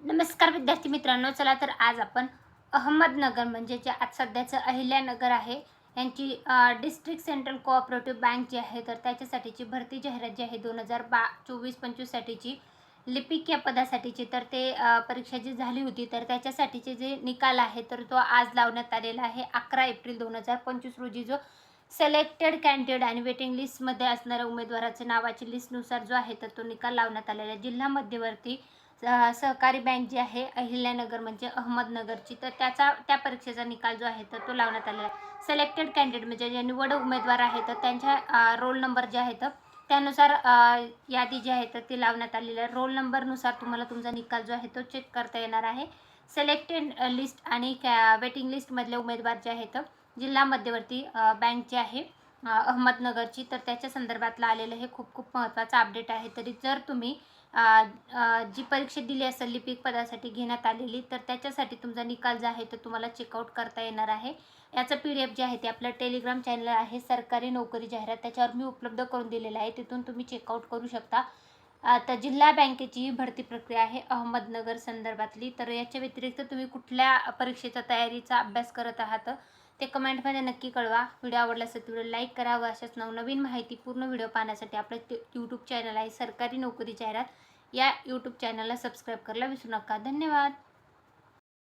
नमस्कार विद्यार्थी मित्रांनो चला तर आज आपण अहमदनगर म्हणजे जे आज सध्याचं अहिल्यानगर आहे यांची डिस्ट्रिक्ट सेंट्रल कोऑपरेटिव्ह बँक जी आहे तर त्याच्यासाठीची भरती जाहिरात जी आहे दोन हजार बा चोवीस पंचवीससाठीची लिपिक या पदासाठीची तर ते परीक्षा जी झाली होती तर त्याच्यासाठीचे जे निकाल आहे तर तो आज लावण्यात आलेला आहे. अकरा एप्रिल दोन हजार पंचवीस रोजी जो सिलेक्टेड कॅन्डिडेट आणि वेटिंग लिस्टमध्ये असणाऱ्या उमेदवाराच्या नावाची लिस्टनुसार जो आहे तर तो निकाल लावण्यात आलेला आहे. जिल्हा मध्यवर्ती सहकारी बँक जी आहे अहिल्यानगर म्हणजे अहमदनगरची तर त्याचा त्या परीक्षेचा निकाल जो आहे तर तो लावण्यात आलेला आहे. सिलेक्टेड कॅन्डिडेट म्हणजे जे निवड उमेदवार आहेत तर त्यांच्या रोल नंबर जे आहेत त्यानुसार यादी जी आहे तर ती लावण्यात आलेली आहे. रोल नंबरनुसार तुम्हाला तुमचा निकाल जो आहे तो चेक करता येणार आहे. सिलेक्टेड लिस्ट आणि कॅ वेटिंग लिस्टमधले उमेदवार जे आहेत जिल्हा मध्यवर्ती बँक जी आहे अहमदनगरची तर त्याच्या संदर्भातलं आलेलं हे खूप खूप महत्त्वाचं अपडेट आहे. तरी जर तुम्ही जी परीक्षा दिली असेल लिपिक पदासाठी घेण्यात आलेली तर त्याच्यासाठी तुमचा निकाल जो आहे तो तुम्हाला चेकआउट करता येणार आहे. याचं पी डी एफ जे आहे ते आपलं टेलिग्राम चॅनल आहे सरकारी नोकरी जाहिरात. त्याच्यावर मी उपलब्ध करून दिलेलं आहे. तिथून तुम्ही चेकआउट करू शकता. आता जिल्हा बँकेची ही भरती प्रक्रिया आहे अहमदनगर संदर्भातली. तर याच्या व्यतिरिक्त तुम्ही कुठल्या परीक्षेचा तयारीचा अभ्यास करत आहात? ते कमेंटमध्ये नक्की कळवा. व्हिडिओ आवडला असेल तर व्हिडिओ लाईक करा व अशाच नवनवीन माहिती पूर्ण व्हिडिओ पाहण्यासाठी आपलं ते यूट्यूब चॅनल आहे सरकारी नोकरी जाहिरात. या यूट्यूब चॅनलला सबस्क्राईब करायला विसरू नका. धन्यवाद.